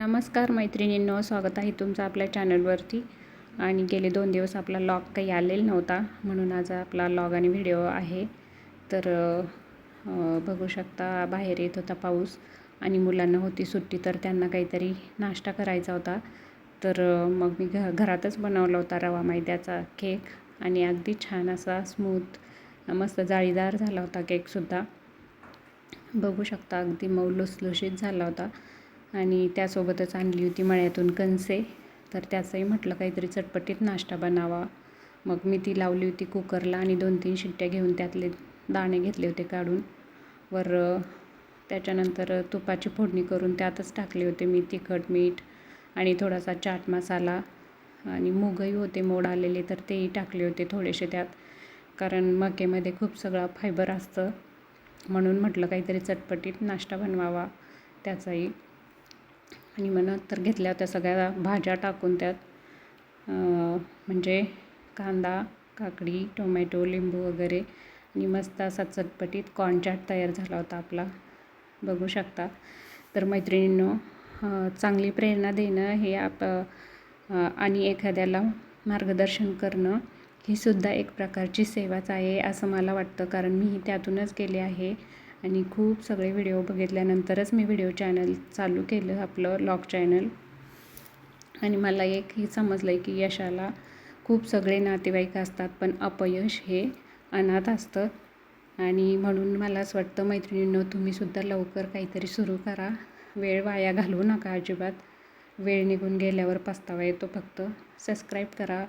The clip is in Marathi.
नमस्कार मैत्रिणींनो स्वागत आहे तुमचं आपल्या चॅनलवरती. आणि गेले दोन दिवस आपला लॉग काही आलेला नव्हता म्हणून आज आपला लॉग आणि व्हिडिओ आहे. तर बघू शकता बाहेर येत होता पाऊस आणि मुलांना होती सुट्टी तर त्यांना काहीतरी नाश्ता करायचा होता. तर मग मी घ घरातच बनवला होता रवा मैद्याचा केक आणि अगदी छान असा स्मूथ मस्त जाळीदार झाला होता केकसुद्धा बघू शकता अगदी मऊ लुसलुशीत झाला होता. आणि त्यासोबतच आणली होती मळ्यातून कणसे. तर त्याचंही म्हटलं काहीतरी चटपटीत नाश्ता बनावा. मग मी ती लावली होती कुकरला आणि दोन तीन शिट्ट्या घेऊन त्यातले दाणे घेतले होते काढून. वर त्याच्यानंतर तुपाची फोडणी करून त्यातच टाकले होते मी तिखट मीठ आणि थोडासा चाट मसाला आणि मूगही होते मोड आलेले तर तेही टाकले होते थोडेसे त्यात. कारण मकेमध्ये खूप सगळं फायबर असतं. म्हणून म्हटलं काहीतरी चटपटीत नाश्ता बनवावा. त्याचाही आणि मनात तर घेतल्या होत्या सगळ्या भाज्या टाकून त्यात म्हणजे कांदा काकडी टोमॅटो लिंबू वगैरे आणि मस्त असा चटपटीत कॉर्नचाट तयार झाला होता आपला. बघू शकता. तर मैत्रिणींनो चांगली प्रेरणा देणं हे आप आणि एखाद्याला मार्गदर्शन करणं ही सुद्धा एक प्रकारची सेवाच आहे असं मला वाटतं. कारण मीही त्यातूनच गेले आहे. आणि खूप सगळे व्हिडिओ बघितल्यानंतरच मी व्हिडिओ चॅनल चालू केलं आपलं लॉग चॅनल. आणि मला एक हे समजलं आहे की यशाला खूप सगळे नातेवाईक असतात पण अपयश हे अनाथ असतं. आणि म्हणून मला असं वाटतं मैत्रिणींनो तुम्हीसुद्धा लवकर काहीतरी सुरू करा. वेळ वाया घालवू नका अजिबात. वेळ निघून गेल्यावर पस्तावा येतो फक्त. सबस्क्राईब करा.